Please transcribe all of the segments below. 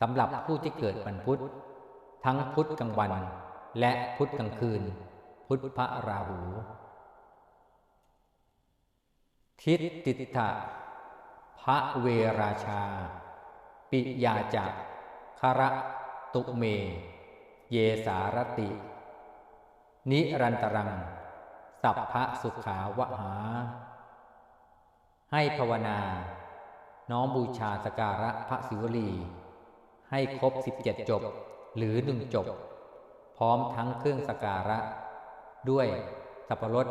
สำหรับผู้ที่เกิดวันพุธ ทั้งพุธกลางวัน และพุธกลางคืน พุธพระราหู ทิฏติถะพระเวราชา ปิยาจักคระตุเม เยสารติ นิรันตรัง สัพพะสุขาวหา ให้ภาวนา น้อมบูชาสการะพระศิวลี ให้ครบสิบเจ็ดจบ หรือหนึ่งจบ พร้อมทั้งเครื่องสการะ ด้วยสับปะรด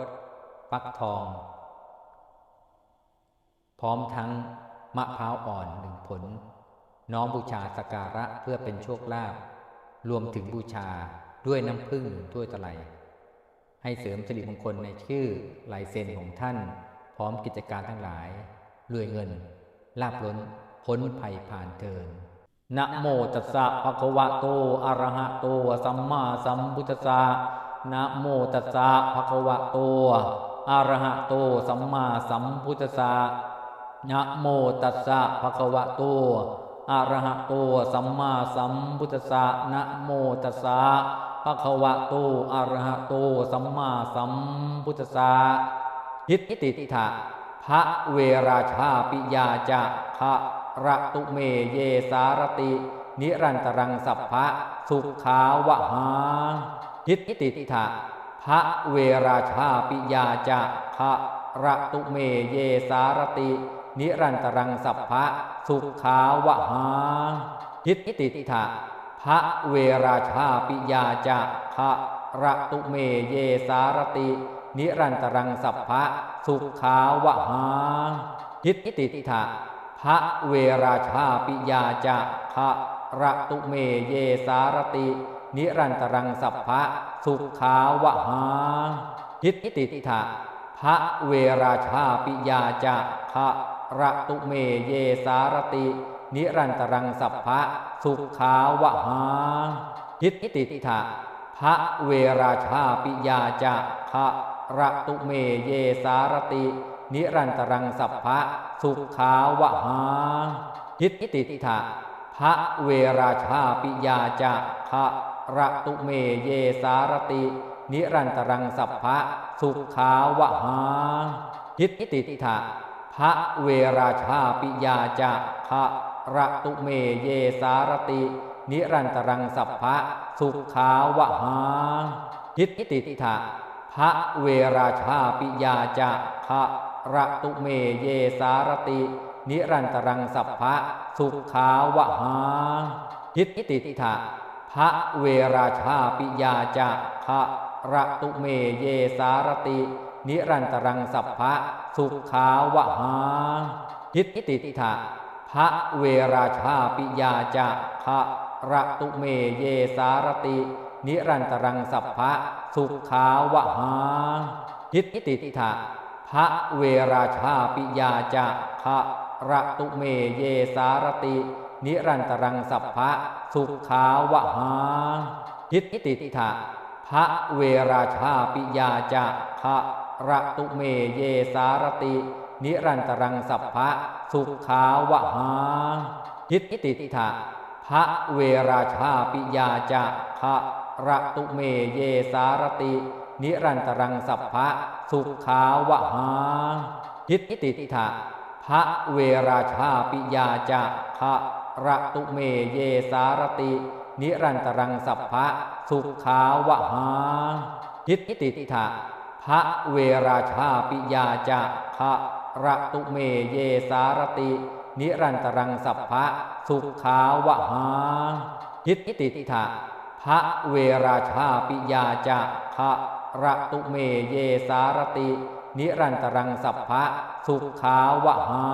ฟักทอง พร้อมทั้งมะพร้าวอ่อนหนึ่งผล น้อมบูชาสการะเพื่อเป็นโชคลาภรวมถึงบูชาด้วยน้ำผึ้งถ้วยตะไลให้เสริมสิริมงคลในชื่อลายเซ็นของท่าน พร้อมกิจการทั้งหลายรวยเงินลาบล้นพ้นภัยผ่านเทิน นะโมตัสสะภะคะวะโตอะระหะโตสัมมาสัมพุทธัสสะนะโมตัสสะภะคะวะโตอะระหะโตสัมมาสัมพุทธัสสะนะโมตัสสะภะคะวะโตอะระหะโตสัมมาสัมพุทธัสสะนะโมตัสสะภะคะวะโตอะระหะโตสัมมาสัมพุทธัสสะหิตติถะพระเวราชาปิยาจะพระ ระตุเมเยสารติ นิรันตรังสัพพะสุขาวหาหิตติถะพระเวราชาปิยาจะพระระตุเมเยสารติ นิรันตรังสัพพะสุขาวหาหิตติถะพระเวราชาปิยาจะพระระตุเมเยสารติ นิรันตรังสัพพะสุขาวหาหิตติถะ พระเวราชาปิยาจะพระระตุเมเยสารติ นิรันตรังสัพพะสุขาวหาหิตติถะพระเวราชาปิยาจะพระระตุเมเยสารติ นิรันตรังสัพพะสุขาวหาหิตติถะพระเวราชาปิยาจะพระระตุเมเยสารติ นิรันตรังสัพพะสุขาวหาหิตติถะพระเวราชาปิยาจะพระระตุเมเยสารติ นิรันตรังสัพพะสุขาวหาหิตติถะพระเวราชาปิยาจะพระระตุเมเยสารติ นิรันตรังสัพพะสุขาวหาหิตติถะพระเวราชาปิยาจะพระ ระตุเมเยสารติ นิรันตรังสัพพะสุขาวหาหิตติถะพระเวราชาปิยาจะพระระตุเมเยสารติ นิรันตรังสัพพะสุขาวหาหิตติถะพระเวราชาปิยาจะพระระตุเมเยสารติ นิรันตรังสัพพะสุขาวหาหิตติถะ พระเวราชาปิยาจะพระระตุเมเยสารติ นิรันตรังสัพพะสุขาวหาหิตติถะพระเวราชาปิยาจะพระระตุเมเยสารติ นิรันตรังสัพพะสุขาวหาหิตติถะพระเวราชาปิยาจะพระระตุเมเยสารติ นิรันตรังสัพพะสุขาวหาหิตติถะพระเวราชาปิยาจะพระระตุเมเยสารติ นิรันตรังสัพพะสุขาวหาหิตติถะพระเวราชาปิยาจะพระระตุเมเยสารติ นิรันตรังสัพพะสุขาวหาหิตติถะพระเวราชาปิยาจะพระ ระตุเมเยสารติ นิรันตรังสัพพะสุขาวหา